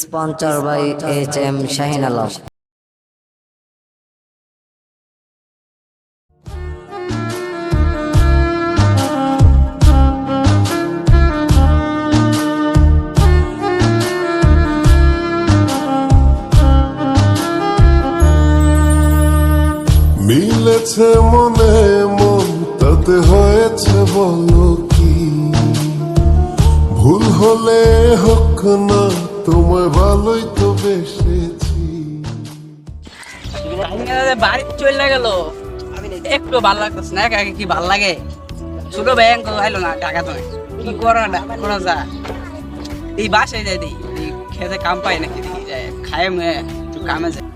Sponsor by H M Shahin Alam. মিলেছে মনে মন, তাতে হয়েছে বলো কি? ভুল হলে হোক না তোমায় ভালোই তো বেসেছি। বাড়ি চলে গেল। একটু ভালো লাগতেছে না, একা কি ভালো লাগে? ছোট ব্যাংক আইলো না টাকা তো। কি করা করা যা। এই বাসায় যাই দিই খেতে কাম পাই নাকি দেখি যায় খায় কামে যায়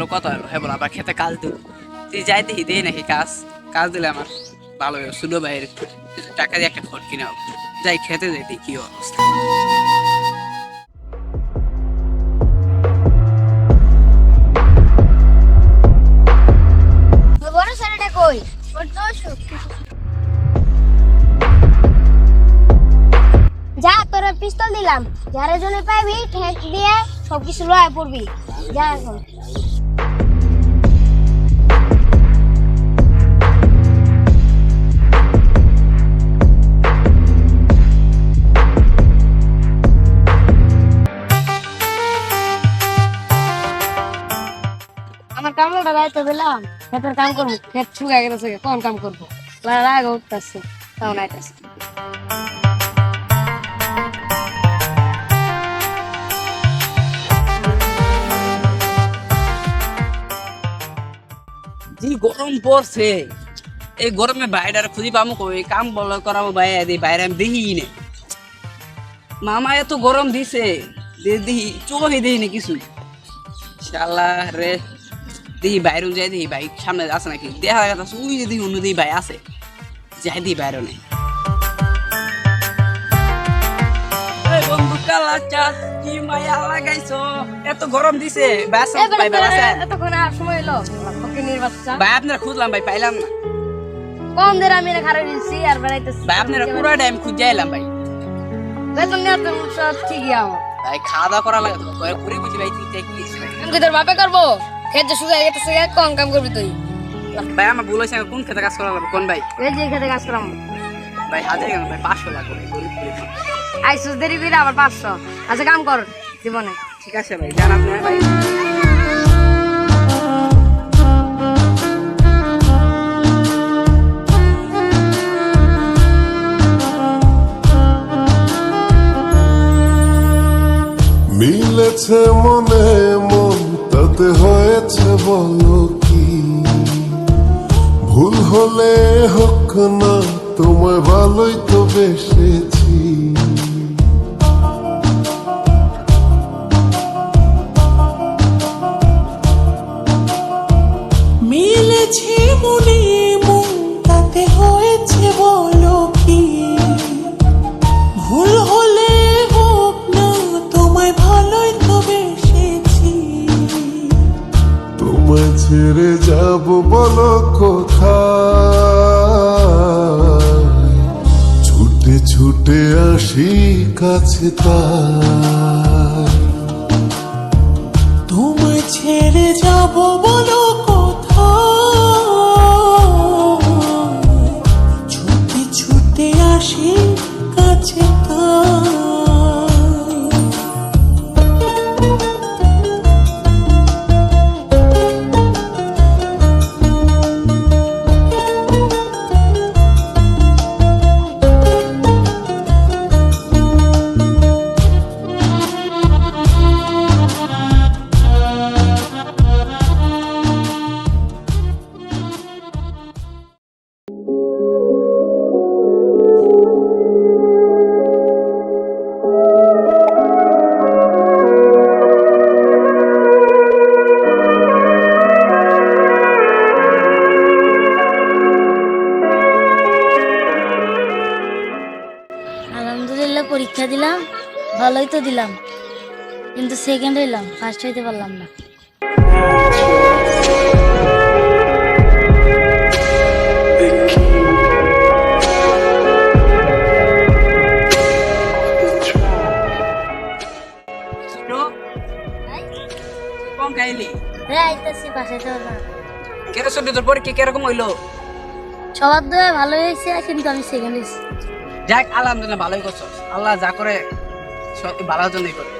লোক কত হলো হ্যাঁ বলো আবার খেতে কাজ দেবো। তুই যাই দেখি, দেই নাকি কাজ। কাজ দিলে আমার ভালো হবে শুধু ভাইয়ের টাকা দিয়ে একটা ফোন কিনে যাই খেতে যাই, দেখি কি অবস্থা। যা, তোরা পিস্তল দিলাম। যারা জন্য পাইবি, ঠেক দিয়ে সবকিছু লয়ে পড়বি। যা এখন। কামলাটা দায়িত্ব দিলাম ক্ষেতের কাম করব ক্ষেত শুকা গেছে, কোন কাম করব? রাগ উঠতেছে, তাও নাইতেছে যে গরম পড়ছে এই গরমে বাইরে আর খুঁজি পাবো কই কাম বল করাবো বাইরে দিই বাইরে আমি দেখি নে মামা এত গরম দিছে, দে- দেখি চোখে দেখি না কিছুই। শালা রে দেখি বাইরে যাই দেখি বাইক সামনে আছে নাকি? দেখা গেছে ওই যে দেখি অন্য দিকে ভাই আছে। যাই দিই বাইরে নেই। এই বন্ধু কালা চাঁদ কি মায়া লাগাইছো? এত গরম দিছে। ব্যাস ভাই বাসায় এতক্ষণ আর সময় এলো ফকিনির বাচ্চা ভাই আপনারা খুঁজলাম ভাই পাইলাম না। কম দের আমি খারাপ দিচ্ছি আর বেড়াইতেছি। ভাই আপনারা পুরো টাইম খুঁজে ভাই। বেতন নেওয়ার তো সব ঠিকই আমার ভাই খাওয়া দাওয়া করা লাগে তো ঘুরে বুঝি ভাই দেখি আমি তোর বাপে করব? খেতে শুকাই গেছে কম কাম করবি তুই? ভাই আমার ভুল হয়েছে কোন খেতে কাজ করা লাগবে কোন ভাই? এই যে খেতে কাজ করাম। ভাই হাজার কেন ভাই পাঁচশো লাগবে আই গরিব আইসুস দেরি বিরা আবার পাঁচশো। আচ্ছা কাম কর জীবনে। ঠিক আছে ভাই জানাবেন ভাই। ভালোই আলহামদুলিল্লাহ পরীক্ষা দিলাম ভালোই তো দিলাম। কিন্তু সেকেন্ড হইলাম ফার্স্ট হইতে পারলাম না। কীরকম হইল? সবার দয়া ভালো হয়েছে কিন্তু আমি সেকেন্ড হয়েছি। যাক, আলহামদুলিল্লাহ, ভালোই করছ। আল্লাহ যা করে ভালো ভালোর জন্যই করে।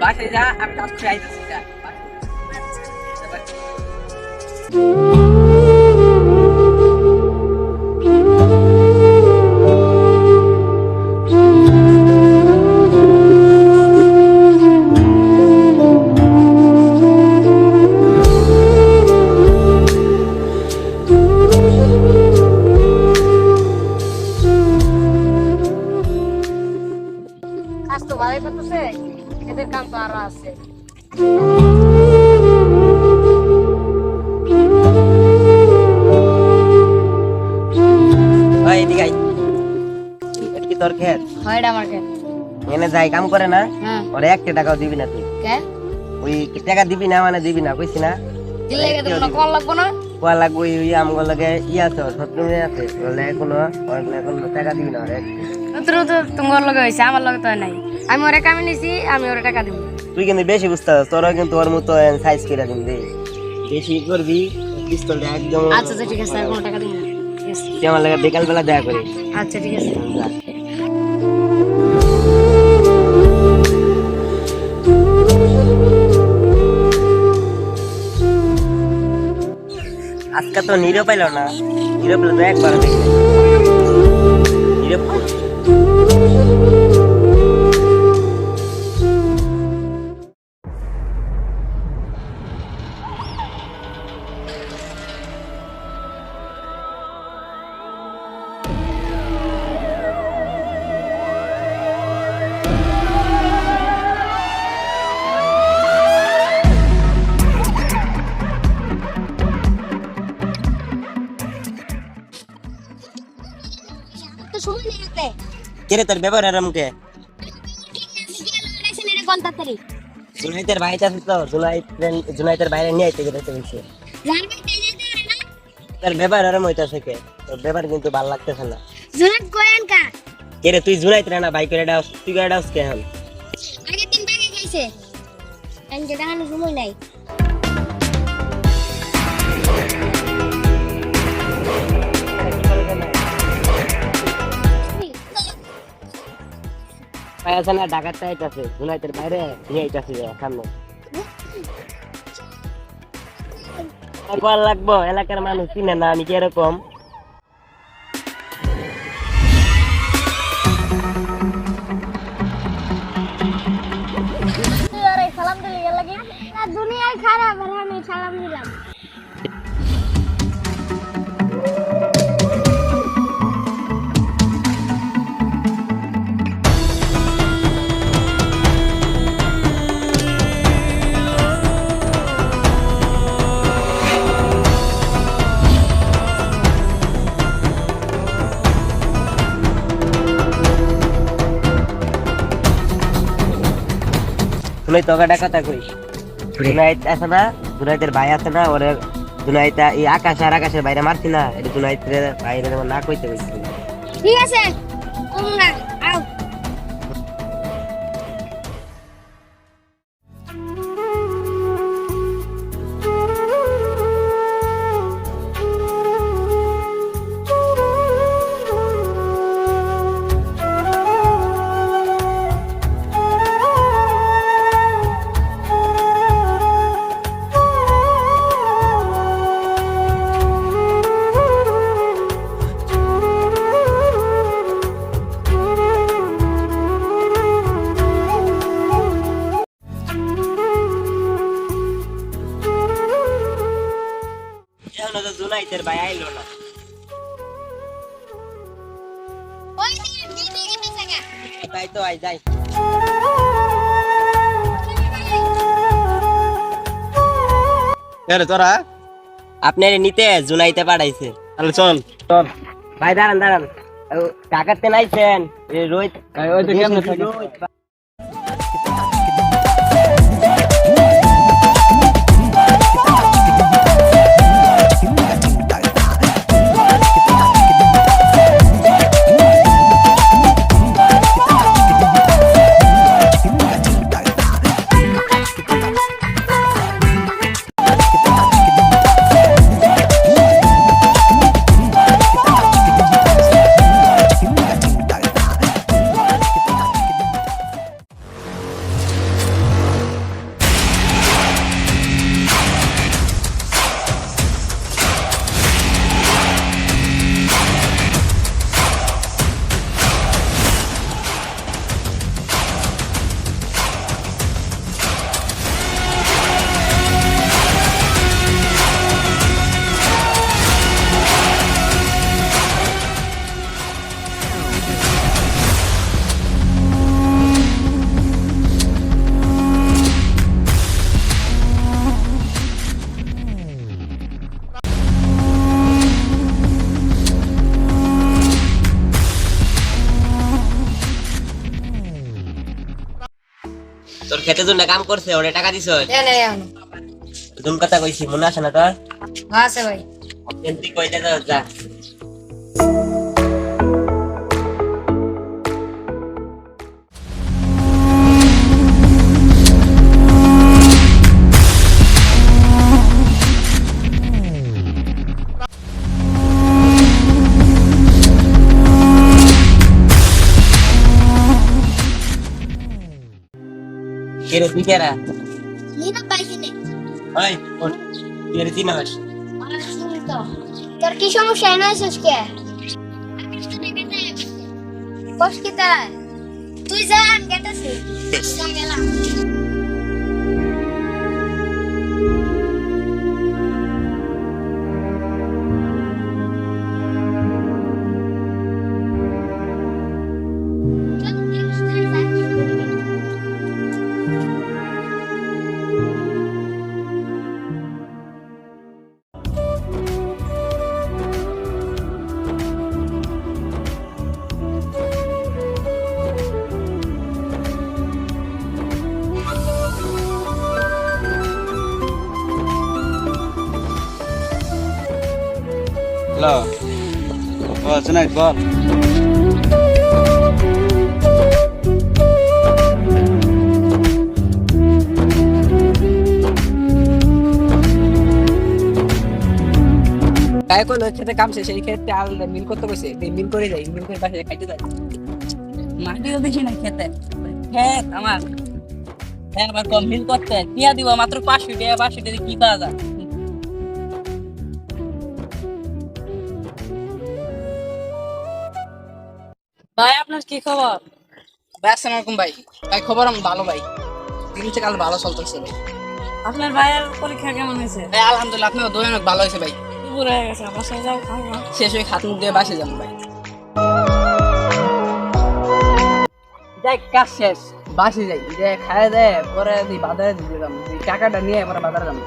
বাসায় যা, আমি কাজ করে আইতেছি যা। তোর খেত? হয় এটা আমার কেন এনে যাই কাম করে না? হ্যাঁ। ওরে একটা টাকাও দিবি না তুই। কে? ওই টাকা দিবি না মানে দিবি না কইছি না? দিলে কোনো কল লাগবো না? কোয়া লাগবে ওই আমগো লাগে ই আছে সত্য আছে। বলে কোনো ওরে কোনো টাকা দিবি না ওরে তো তোমার লগে হয়েছে আমার লগে তো নাই। আমি ওরে কামে নিছি আমি ওরে টাকা দিব। তুই কিন্তু বেশি বুঝতে পারছিস তোরা কিন্তু ওর মতো সাইজ করে দিন দে। বেশি করবি পিস্তলটা একদম আচ্ছা আচ্ছা ঠিক আছে আর কোনো টাকা দিব না। আমার লাগে বিকাল বেলা দেখা করে আচ্ছা ঠিক আছে। আজকে তো নিরো পেল না। নিরো পেল তো একবার দেখলে নিরো তো সময় নেই হাতে কেরে তোর ব্যবহার এরম কে? জুনাইতের তো জুনাইত জুনাইতের বাইরে নিয়ে আইতে বলছে। তোর ব্যবহার এরম হইতাছে কে? তোর ব্যবহার কিন্তু ভালো লাগতেছে না। জুনাত গোয়ান কা কেরে তুই জুনাইত রে না বাইক করে ডাউস তুই করে ডাউস কে আগে তিন আমি যেটা সময় নাই। আছে না ঢাকার টাইট আছে জুনাইতের বাইরে নিয়ে আইতাছি সামনে কল লাগবো এলাকার মানুষ চিনে না আমি কীরকম? শুনাই তোকে কথা কই। জুনাইত আছে না জুনাইতের ভাই আছে না, ওরে জুনাইতা এই আকাশ আর আকাশের বাইরে মারছি না, এটা জুনাইতের বাইরে না কইতে কইছি ঠিক আছে তোমরা তোরা? আপনার নিতে জুনাইতে পাঠাইছে। তাহলে চল। চল। ভাই দাঁড়ান দাঁড়ান। টাকাতে নাইছেন রোহিত তোর খেতে জন্য কাম করছে ওরে টাকা দিছ? তুমি কথা কইছি মনে আছে না তোর? আছে ভাই। কই যা। কেরে তুই কেরা নিনা পাইছিনে ওই ওঠ। কেরে তুই নাস তোর কি সমস্যা এনে আছিস কে বস কি তারা তুই যা আমি গেতেছি গেলাম হ্যালো ও জুনাইদ বল গায়ে কোন খেতে কামছে সেই ক্ষেত্রে আল মিল করতে দিয়ে মিল করে যাই মিল করে পাশে খাইতে যাই মাটিও দেখি না খেতে। খেত আমার। হ্যাঁ আমার কম মিল করতে। টিয়া দিব মাত্র পাঁচশো টাকা পাঁচশো টাকা কি পাওয়া যায়? ভাই আপনার কি খবর? ভাই আসসালামু আলাইকুম ভাই। ভাই খবর আমি ভালো ভাই। দিন কাল ভালো চলতেছে ভাই। আপনার ভাইয়ের পরীক্ষা কেমন হয়েছে? ভাই আলহামদুলিল্লাহ আপনার অনেক ভালো হয়েছে ভাই। দুপুর হয়ে গেছে বাসায় যাও শেষ হয়ে হাত মুখ দিয়ে বাসে যাব ভাই। যাই কাজ শেষ। বাসে যাই যে খায় দেয় পরে দি বাজারে দিয়ে যাব। দি টাকাটা নিয়ে পরে বাজারে যাব।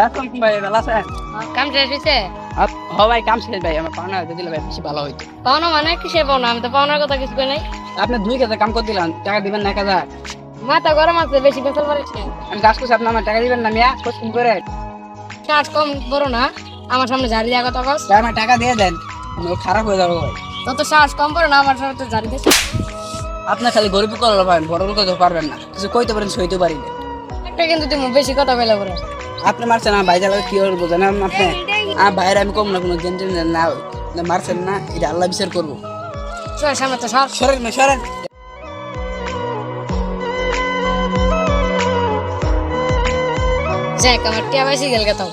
রাখুন ভাই ভালো আছেন? কাম শেষ হয়েছে হ ভাই কাম শেষ ভাই আমার পাওনা হইতে দিলে ভাই বেশি ভালো হইতো। পাওনা মানে কিসে পাওনা? আমি তো পাওনার কথা কিছু কই নাই। আপনি দুই কাজে কাম করে দিলাম টাকা দিবেন না এক হাজার। মাথা গরম আছে বেশি বেতন পারিস আমি কাজ করছি আপনি আমার টাকা দিবেন না মিয়া খোঁজ করে। কাজ কম বড় না আমার সামনে ঝাড়ি দেওয়া কথা কস। আমার টাকা দিয়ে দেন আমি খারাপ হয়ে যাব ভাই। তত কম বড় না আমার সামনে তো ঝাড়ি আপনার খালি গরিব করলে পারেন বড় লোক পারবেন না। কিছু কইতে পারেন সইতে পারি না। একটা কিন্তু তুমি বেশি কথা বলে বড় আপনি মারছেন না ভাই জ্বালা কি করব জানেন আপনি? আর ভাইয়ের আমি কম না কোনো টেন না মারছেন না এটা আল্লাহ বিচার করব। সামনে তো সরেন সরেন। যাক আমার টিয়া বেশি গেল গেতাম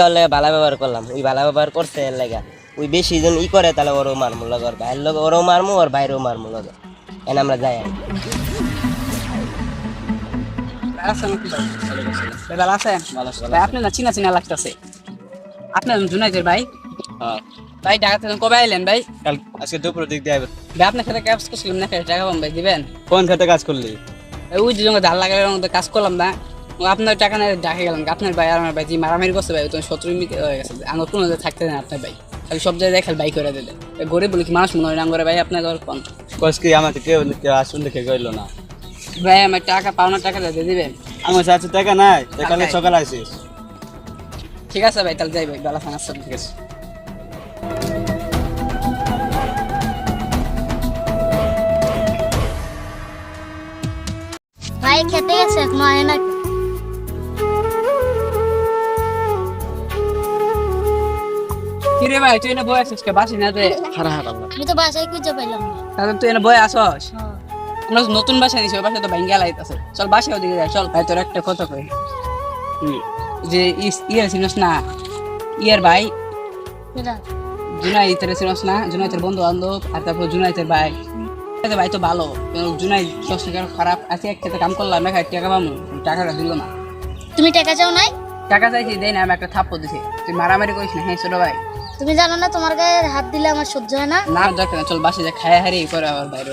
আজকাল ভালো ব্যবহার করলাম। ওই ভালো ব্যবহার করছে এর লাগা। ওই বেশি জন ই করে তাহলে ওরও মারমু লগে ওর ভাইয়ের লগে ওরও মারমু ওর বাইরেও মারমু লগে এন আমরা যাই ভাই ভাই। আপনি না চিনা চিনা লাগতেছে। আপনার জুনাইদের ভাই? হ্যাঁ। ভাই ঢাকা থেকে কবে আইলেন ভাই? আজকে দুপুরের দিক দিয়ে আইবেন। ভাই আপনার সাথে কাজ করছিলাম না টাকা পাম ভাই দিবেন? কোন খেতে কাজ করলি? ওই দুজনে ধার লাগালে কাজ করলাম না। আপনার টাকা নিয়ে ডাকে গেলাম আপনার ভাই আর আমার ভাই যে মারামারি করছে ভাই তুমি শত্রু হয়ে গেছে। আমার কোনো থাকতে না আপনার ভাই। খালি সব জায়গায় খালি বাই করে দিলে। গরিব বলে কি মানুষ মনে হয় না? করে ভাই আপনার ঘর কোন? কস কি আমাকে কেউ কেউ আসুন দেখে গইল না। ভাই আমার টাকা পাওনার টাকা দিয়ে দিবেন? আমার কাছে টাকা নাই কালকে Okay. সকালে আসিস। ঠিক আছে ভাই তাহলে যাই ভাই বেলা খান আসছেন ঠিক আছে। ভাই খেতে গেছে এখনও আয় না কি রে ভাই তুই এনে বই আসিস কে? বাসি না দে। আমি তো বাসায় খুঁজে পাইলাম না। তাহলে তুই এনে বই আসস? হ্যাঁ। আমরা নতুন বাসা নিছি ওই বাসা তো ভাঙ্গা লাইতাছে। চল বাসায় ওদিকে যাই চল। ভাই তোর একটা কথা কই। যে ইস- ইয়ে চিনস না? ইয়ের ভাই? কেডা? জুনাইতের চিনস না? জুনাইতের বন্ধু বান্ধব আর তারপর জুনাইতের ভাই। ভাই তো ভালো। জুনাই সস্তিকার খারাপ? আছে একসাথে কাম করলাম এক টাকা পাবো। টাকাটা দিল না। তুমি টাকা চাও নাই? টাকা চাইছি দেয় না আমি একটা থাপ্পড় দিছি। তুই মারামারি করিস না হ্যাঁ ছোট ভাই? তুমি জানো না তোমার গায়ে হাত দিলে আমার সহ্য হয় না? না না, চল বাসে যা, খায় হারিয়ে করে আবার বাইরে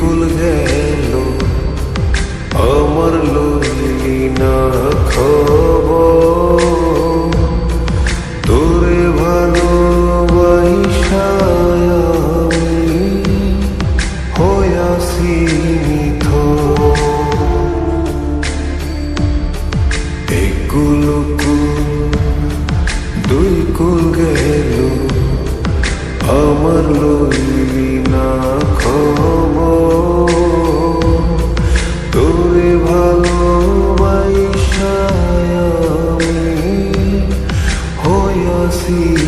ভুল গেল আমার লোলিনা খো see.